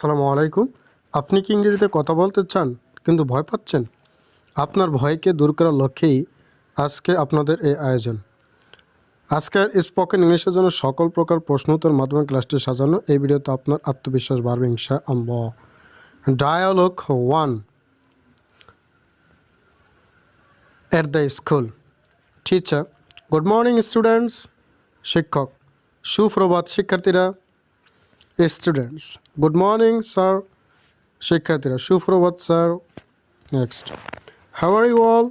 আসসালামু আলাইকুম। আপনি কি ইংরেজিতে কথা বলতে চান, কিন্তু ভয় পাচ্ছেন? আপনার ভয়কে দূর করার লক্ষ্যেই আজকে আপনাদের এই আয়োজন। আজকের স্পোকেন ইংলিশের জন্য সকল প্রকার প্রশ্ন উত্তর মাধ্যমে ক্লাসটি সাজানো। এই ভিডিওতে আপনার আত্মবিশ্বাস বাড়বে ইনশা আম্ব dialogue one. At the school teacher good morning students শিক্ষক, সুপ্রভাত শিক্ষার্থীরা। স্টুডেন্টস গুড মর্নিং স্যার শিক্ষার্থীরা, সুপ্রভাত sir next how are you all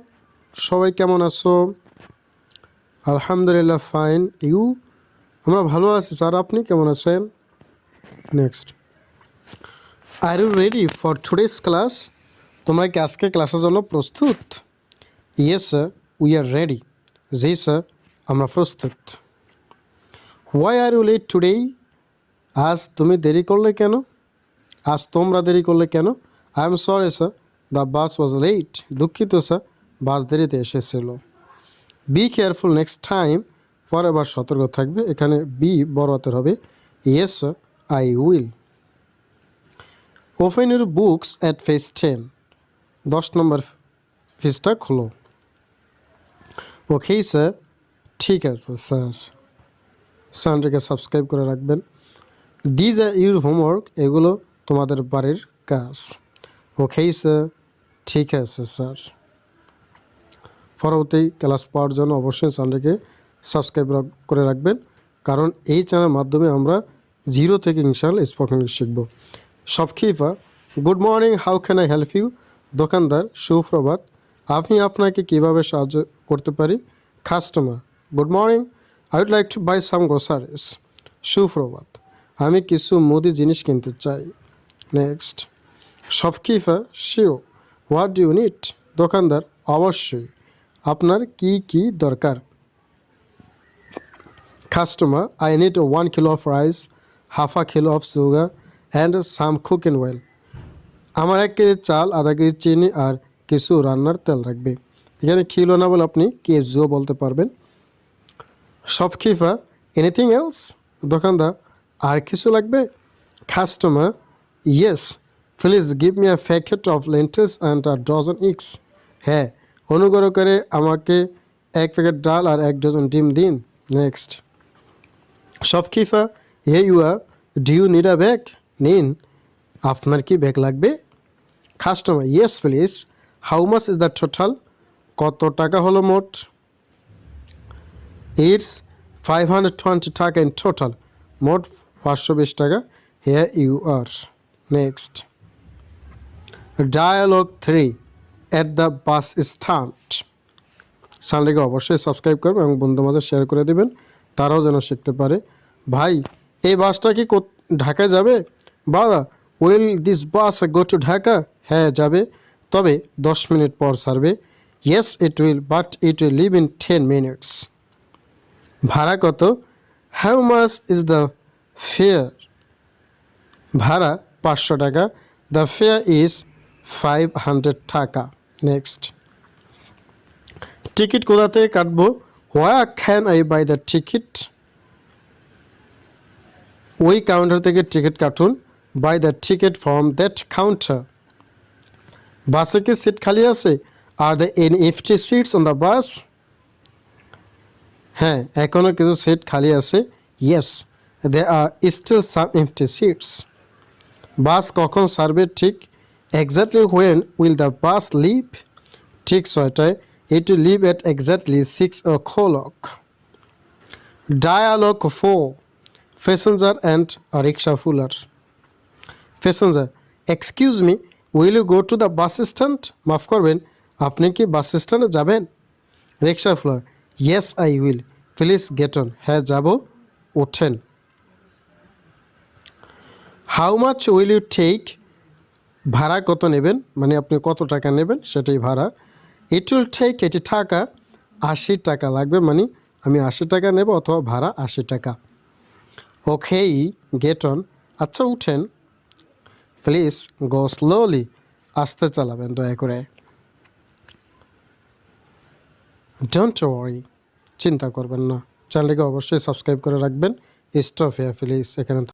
সবাই কেমন আছো? আলহামদুলিল্লাহ ফাইন ইউ আমরা ভালো আছি স্যার আপনি কেমন আছেন? Next are you ready for today's class তোমরা কি আজকে ক্লাসের জন্য প্রস্তুত? ইয়েস উই আর রেডি জি স্যার আমরা প্রস্তুত। Why are you late today আজ তুমি দেরি করলে কেন? আজ তোমরা দেরি করলে কেন? I am sorry sir the bus was late দুঃখিত স্যার বাস দেরিতে এসেছিল। বি কেয়ারফুল নেক্সট টাইম পরে আবার সতর্ক থাকবে। এখানে বি বড় হাতের হবে। Yes I will open your books at page ten দশ নম্বর ফিসটা খোলো। ওকেই স্যার ঠিক আছে স্যার চ্যানেলটিকে সাবস্ক্রাইব করে রাখবেন। দিজ আর ইউর হোমওয়ার্ক এগুলো তোমাদের বাড়ির কাজ। ওকেই স্যার ঠিক আছে স্যার পরবর্তী ক্লাস পাওয়ার জন্য অবশ্যই চ্যানেলটিকে সাবস্ক্রাইব করে রাখবেন, কারণ এই চ্যানেলের মাধ্যমে আমরা জিরো থেকে ইনশাল্লাহ স্পোকেন ইংলিশ শিখব। Shopkeeper good morning how can I help you দোকানদার, সুপ্রভাত, আমি আপনাকে কীভাবে সাহায্য করতে পারি? Customer good morning I would like to buy some groceries সুপ্রভাত। আমি কিছু মুদি জিনিস কিনতে চাই। Next shopkeeper sure what do need দোকানদার, অবশ্যই। আপনার কি কি দরকার? Customer I need one kilo of rice half a kilo of sugar and some cooking oil আমার এক কেজি চাল, আধা কেজি চিনি আর কিছু রান্নার তেল রাখবে। এখানে কিলো না বলে আপনি কেজিও বলতে পারবেন। শপকিপার এনিথিং এলস দোকানদার আর কিছু লাগবে? Customer yes please give me a packet of lentils and a dozen eggs হ্যাঁ অনুগ্রহ করে আমাকে এক প্যাকেট ডাল আর এক ডজন ডিম দিন। Next shopkeeper hey you are do you need a bag নিন। আপনার কি ব্যাগ লাগবে? Customer yes please how much is the total কত টাকা হলো মোট? It's five hundred twenty taka in total মোট পাঁচশো বিশ টাকা। Here you are next dialogue three at the bus stand চ্যানেলটিকে অবশ্যই সাবস্ক্রাইব করবেন এবং বন্ধু মাঝে শেয়ার করে দেবেন। তারাও যেন শিখতে পারে। ভাই, এই বাসটা কি ঢাকায় যাবে? বাবা will this bus go to Dhaka হ্যাঁ যাবে। তবে দশ মিনিট পর ছাড়বে। Yes it will but it will leave in ten minutes ভাড়া কত? How much is the fare ভাড়া পাঁচশো টাকা। The fare is five hundred taka. Next ticket কোথা থেকে কাটবো? Where can I buy the ticket ওই কাউন্টার থেকে ticket cartoon. Buy the ticket from that counter বাসে কি সিট খালি আছে? Are the empty seats on the bus হ্যাঁ এখনও কিছু সিট খালি আছে। Yes they are still some empty seats bus কখন সার্ভে ঠিক? Exactly when will the bus leave ঠিক ছয়টায়। Will leave at exactly six o'clock dialogue four passenger and rickshaw puller passenger excuse me will you go to the bus stand মাফ করবেন, আপনি কি bus স্ট্যান্ডে যাবেন? Rickshaw puller yes I will please get on হ্যাঁ যাব। ওঠেন। How much will you take ভাড়া কত নেবেন? মানে আপনি কত টাকা নেবেন সেটাই ভাড়া। ইট উইল টেক এটি টাকা, আশি টাকা লাগবে মানে আমি আশি টাকা নেব অথবা ভাড়া আশি টাকা। ওকেই গেট অন আচ্ছা উঠেন। প্লিজ গো স্লোলি আসতে চালাবেন, দয়া করে। ডোন্ট ওয়ারি চিন্তা করবেন না। চ্যানেলটিকে অবশ্যই সাবস্ক্রাইব করে রাখবেন। স্টপ হেয়ার প্লিজ এখানে